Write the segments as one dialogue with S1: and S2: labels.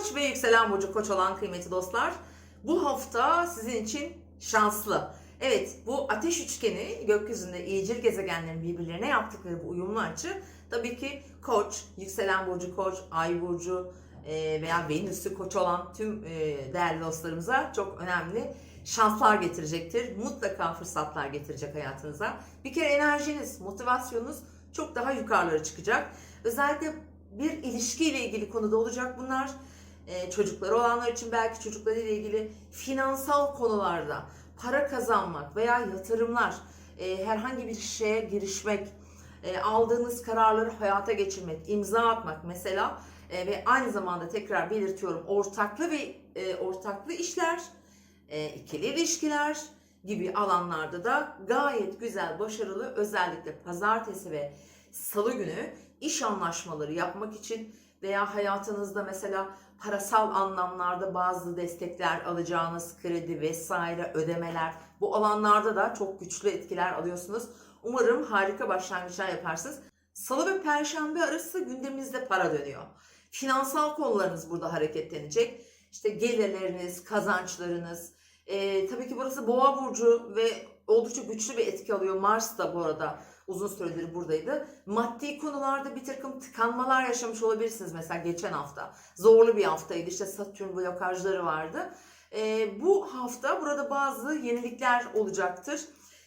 S1: Koç ve yükselen burcu koç olan kıymetli dostlar. Bu hafta sizin için şanslı. Evet bu ateş üçgeni gökyüzünde iyicil gezegenlerin birbirlerine yaptıkları bu uyumlu açı tabii ki koç, yükselen burcu koç, ay burcu e, veya venüsü koç olan tüm e, değerli dostlarımıza çok önemli şanslar getirecektir. Mutlaka fırsatlar getirecek hayatınıza. Bir kere enerjiniz, motivasyonunuz çok daha yukarılara çıkacak. Özellikle bir ilişkiyle ilgili konuda olacak bunlar. Ee, çocukları olanlar için belki çocuklarıyla ilgili finansal konularda para kazanmak veya yatırımlar, e, herhangi bir şeye girişmek, e, aldığınız kararları hayata geçirmek, imza atmak mesela e, ve aynı zamanda tekrar belirtiyorum ortaklı ve e, ortaklı işler, ikili ilişkiler gibi alanlarda da gayet güzel, başarılı özellikle pazartesi ve salı günü iş anlaşmaları yapmak için veya hayatınızda mesela parasal anlamlarda bazı destekler alacağınız kredi vesaire ödemeler bu alanlarda da çok güçlü etkiler alıyorsunuz. Umarım harika başlangıçlar yaparsınız. Salı ve perşembe arası gündeminizde para dönüyor. Finansal konularınız burada hareketlenecek. İşte gelirleriniz, kazançlarınız. Ee, tabii ki burası boğa burcu ve oldukça güçlü bir etki alıyor. Mars da bu arada uzun süredir buradaydı. Maddi konularda bir takım tıkanmalar yaşamış olabilirsiniz mesela geçen hafta. Zorlu bir haftaydı işte Satürn blokajları vardı. Ee, bu hafta burada bazı yenilikler olacaktır.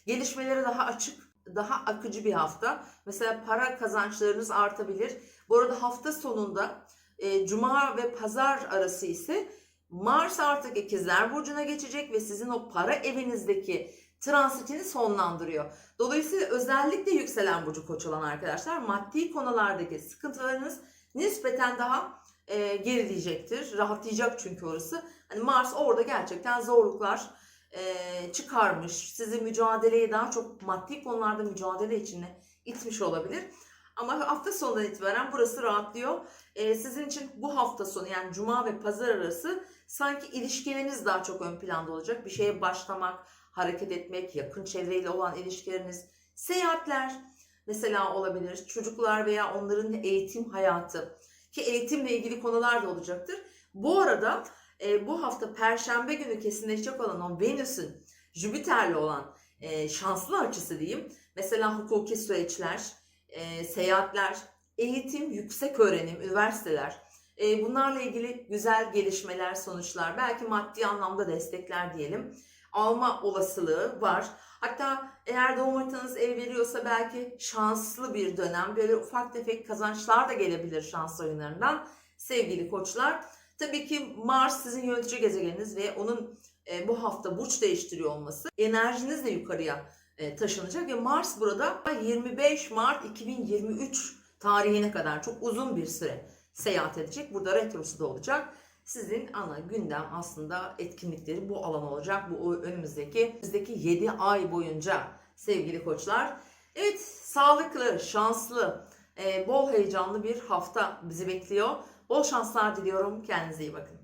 S1: Gelişmelere daha açık, daha akıcı bir hafta. Mesela para kazançlarınız artabilir. Bu arada hafta sonunda e, Cuma ve Pazar arası ise Mars artık ikizler burcuna geçecek ve sizin o para evinizdeki transitini sonlandırıyor. Dolayısıyla özellikle yükselen burcu koç olan arkadaşlar maddi konulardaki sıkıntılarınız nispeten daha e, gerileyecektir. Rahatlayacak çünkü orası. Hani Mars orada gerçekten zorluklar e, çıkarmış. Sizi mücadeleye daha çok maddi konularda mücadele içine itmiş olabilir. Ama hafta sonundan itibaren burası rahatlıyor. E, sizin için bu hafta sonu yani cuma ve pazar arası sanki ilişkileriniz daha çok ön planda olacak. Bir şeye başlamak, hareket etmek, yakın çevreyle olan ilişkileriniz, seyahatler mesela olabilir. Çocuklar veya onların eğitim hayatı ki eğitimle ilgili konular da olacaktır. Bu arada e, bu hafta Perşembe günü kesinleşecek olan o Venüs'ün Jüpiter'le olan e, şanslı açısı diyeyim. Mesela hukuki süreçler, e, seyahatler, eğitim, yüksek öğrenim, üniversiteler. E, bunlarla ilgili güzel gelişmeler, sonuçlar, belki maddi anlamda destekler diyelim alma olasılığı var. Hatta eğer doğum haritanız el veriyorsa belki şanslı bir dönem. Böyle ufak tefek kazançlar da gelebilir şans oyunlarından sevgili koçlar. Tabii ki Mars sizin yönetici gezegeniniz ve onun e, bu hafta burç değiştiriyor olması enerjiniz de yukarıya e, taşınacak ve Mars burada 25 Mart 2023 tarihine kadar çok uzun bir süre seyahat edecek. Burada retrosu da olacak sizin ana gündem aslında etkinlikleri bu alan olacak. Bu önümüzdeki önümüzdeki 7 ay boyunca sevgili koçlar. Evet sağlıklı, şanslı, e, bol heyecanlı bir hafta bizi bekliyor. Bol şanslar diliyorum. Kendinize iyi bakın.